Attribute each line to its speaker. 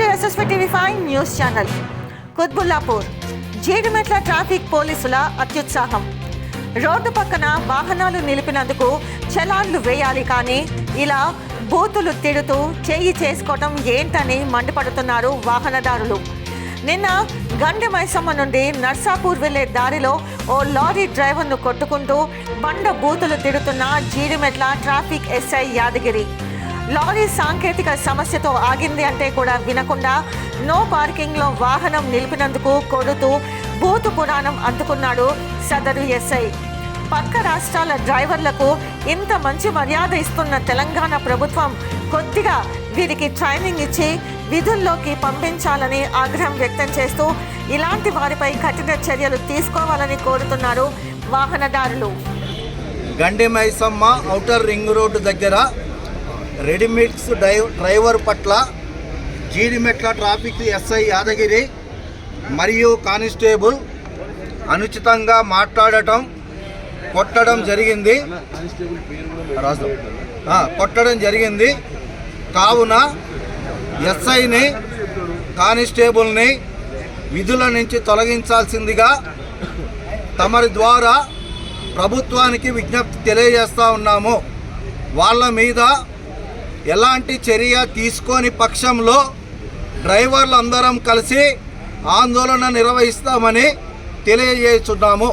Speaker 1: TV five news channel Kutbullapur Jeedimetla traffic పోలీసుల అత్యుత్సాహం. Road పక్కన వాహనాలు నిలిపినందుకు చలాన్లు వేయాలి కానీ ఇలా బూతులు తిడుతూ చేయి చేసుకోవటం ఏంటని మండిపడుతున్నారు వాహనదారులు. నిన్న గండి మైసమ్మ నుండి నర్సాపూర్ వెళ్ళే దారిలో ఓ లారీ డ్రైవర్ను కొట్టుకుంటూ బండ బూతులు తిడుతున్న Jeedimetla traffic SI Yadagiri. Lorry సాంకేతిక సమస్యతో ఆగింది అంటే కూడా వినకుండా నో పార్కింగ్లో వాహనం నిలిపినందుకు కొడుతూ బూతు పురాణం అందుకున్నాడు సదరు ఎస్ఐ. పక్క రాష్ట్రాల డ్రైవర్లకు ఇంత మంచి మర్యాద ఇస్తున్న తెలంగాణ ప్రభుత్వం కొద్దిగా వీరికి ట్రైనింగ్ ఇచ్చి విధుల్లోకి పంపించాలని ఆగ్రహం వ్యక్తం చేస్తూ ఇలాంటి వారిపై కఠిన చర్యలు తీసుకోవాలని కోరుతున్నారు వాహనదారులు.
Speaker 2: Gandi Maisamma outer ring road దగ్గర రెడీమిక్స్ డ్రైవ్ డ్రైవర్ పట్ల జీడిమెట్ల ట్రాఫిక్ ఎస్ఐ యాదగిరి మరియు కానిస్టేబుల్ అనుచితంగా మాట్లాడటం కొట్టడం జరిగింది. కొట్టడం జరిగింది. కావున ఎస్ఐని కానిస్టేబుల్ని విధుల నుంచి తొలగించాల్సిందిగా తమరి ద్వారా ప్రభుత్వానికి విజ్ఞప్తి తెలియజేస్తూ ఉన్నాము. వాళ్ళ మీద ఎలాంటి చర్య తీసుకోని పక్షంలో డ్రైవర్లు అందరం కలిసి ఆందోళన నిర్వహిస్తామని తెలియజేస్తున్నాము.